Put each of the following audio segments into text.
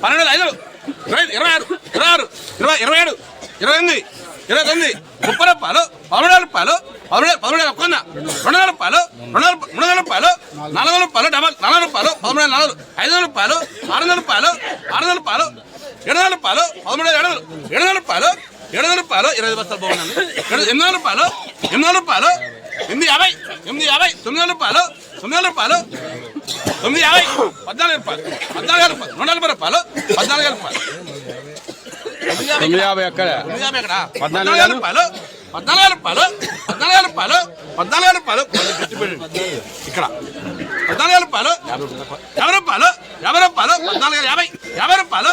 పన్నెండు ఐదు ఇరవై ఆరు ఇరవై ఆరు ఇరవై ఇరవై ఏడు ఇరవై ఎనిమిది ఇరవై తొమ్మిది ముప్పై రూపాయలు పదమూడు రూపాయలు పదమూడు పదమూడు వేల ఒక్క రెండు వందల రూపాయలు రెండు వేల మూడు వందల రూపాయలు నాలుగు వందల రూపాయలు డబల్ నాలుగు రూపాయలు పదమూడు వేల నాలుగు ఐదు వందల రూపాయలు ఆరు వందల రూపాయలు ఆరు వందల రూపాయలు ఏడు వందల రూపాయలు పదమూడు ఏడు వందలు ఏడు వందల రూపాయలు ఏడు వందల రూపాయలు ఇరవై బస్తాలు బాగున్నాను ఎనిమిది వందల రూపాయలు ఎనిమిది వందల రూపాయలు ఎనిమిది యాభై ఎనిమిది యాభై తొమ్మిది వందల రూపాయలు తొమ్మిది వందల రూపాయలు. తొమ్మిది యాభై. పద్నాలుగు రూపాయలు. పద్నాలుగు వేల రూపాయలు. నూట నలభై రూపాయలు. పద్నాలుగు రూపాయలు. తొమ్మిది యాభై ఎక్కడ? పద్నాలుగు రూపాయలు. పద్నాలుగు రూపాయలు. పద్నాలుగు రూపాయలు. పద్నాలుగు రూపాయలు. ఇక్కడ. పద్నాలుగు రూపాయలు. యాభై రూపాయలు. యాభై రూపాయలు. పద్నాలుగు యాభై. యాభై రూపాయలు.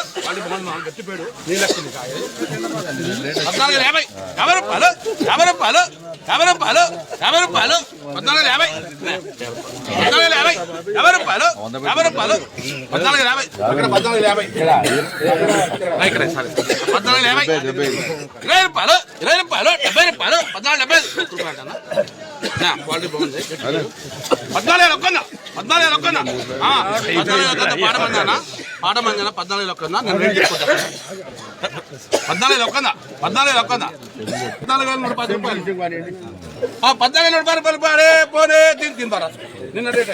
పద్నాలుగు యాభై. యాభై రూపాయలు. యాభై రూపాయలు. యాభై రూపాయలు. యాభై రూపాయలు పద్నాలుగు వేల యాభై పద్నాలుగు వేల యాభై రూపాయలు యాభై రూపాయలు పద్నాలుగు వేల యాభై ఇక్కడ పద్నాలుగు వేల యాభై సరే పద్నాలుగు యాభై ఇరవై రూపాయలు ఇరవై రూపాయలు డెబ్బై రూపాయలు పద్నాలుగు డెబ్బై క్వాలిటీ బాగుంది పద్నాలుగు ఒక్కన్నా పద్నాలుగు వేల ఒక్కన్నా పద్నాలుగు పాట మంజన పద్నాలుగు లొక్కందా? నేను రెండు చెప్పుకుంటా. పద్నాలుగు లొక్కందా? పద్నాలుగు లొక్కందా? పద్నాలుగు వేల నూట పది రూపాయలు. పద్నాలుగు వేల నూట పది రూపాయలు పోనే తిని తింటారా నిన్న రేట్